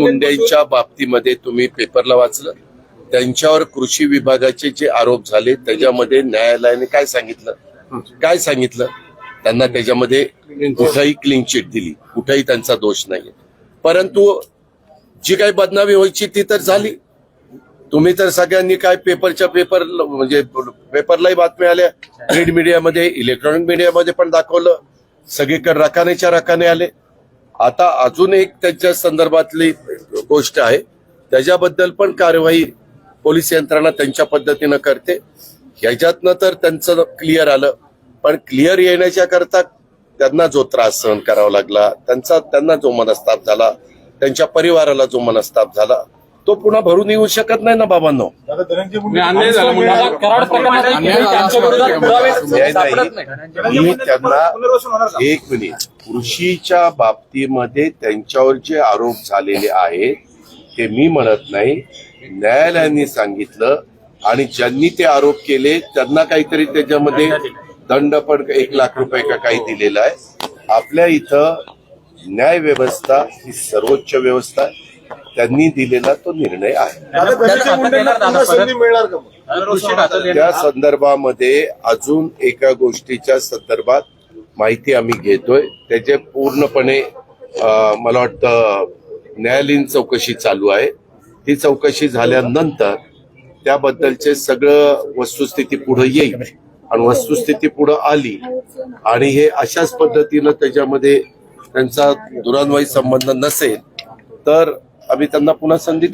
मुंडेंच्या बाबतीमध्ये तुम्ही पेपरला वाचलं? त्यांच्यावर कृषी विभागाचे जे आरोप झाले त्याच्यामध्ये न्यायालयाने काय सांगितलं? काय सांगितलं? त्यांना त्याच्यामध्ये कुठंही क्लीन चिट दिली. कुठंही त्यांचा दोष नाही परंतु जी काही बदनामी व्हायची ती तर झाली. तुम्ही तर सगळ्यांनी काय पेपरच्या पेपर म्हणजे पेपरलाही बातम्या आल्या. प्रिंट मीडियामध्ये इलेक्ट्रॉनिक मीडियामध्ये पण दाखवलं. सगळीकडे रकानेच्या रकाने आले. आता अजून एक त्यांच्या संदर्भातली गोष्ट आहे. त्याच्याबद्दल पण कारवाई पोलीस यंत्रणा त्यांच्या पद्धतीनं करते. ह्याच्यातनं तर त्यांचं क्लिअर आलं. पण क्लिअर येण्याच्या करता त्यांना जो त्रास सहन करावा लागला त्यांचा त्यांना जो मनस्ताप झाला त्यांच्या परिवाराला जो मनस्ताप झाला तो पुन्हा भरून येऊ शकत नाही ना बाबांनो. मी त्यांना? एक मिनिट. कृषीच्या बाबतीमध्ये त्यांच्यावर जे आरोप झालेले आहेत ते मी म्हणत नाही. न्यायालयाने सांगितलं आणि ज्यांनी ते आरोप केले त्यांना काहीतरी त्याच्यामध्ये दंड पण एक लाख रुपये का काही दिलेला आहे. आपल्या इथं न्याय व्यवस्था ही सर्वोच्च व्यवस्था आहे. त्यांनी दिलेला तो निर्णय आहे. त्या. संदर्भामध्ये अजून एका गोष्टीच्या संदर्भात माहिती आम्ही घेतोय. त्याचे पूर्णपणे मला वाटतं न्यायालयीन चौकशी चालू आहे. ती चौकशी झाल्यानंतर त्याबद्दलचे सगळं वस्तुस्थिती पुढे येईल आणि वस्तुस्थिती पुढे आली आणि हे अशाच पद्धतीनं त्याच्यामध्ये त्यांचा दुरान्वयी संबंध नसेल तर आम्ही त्यांना पुन्हा संधी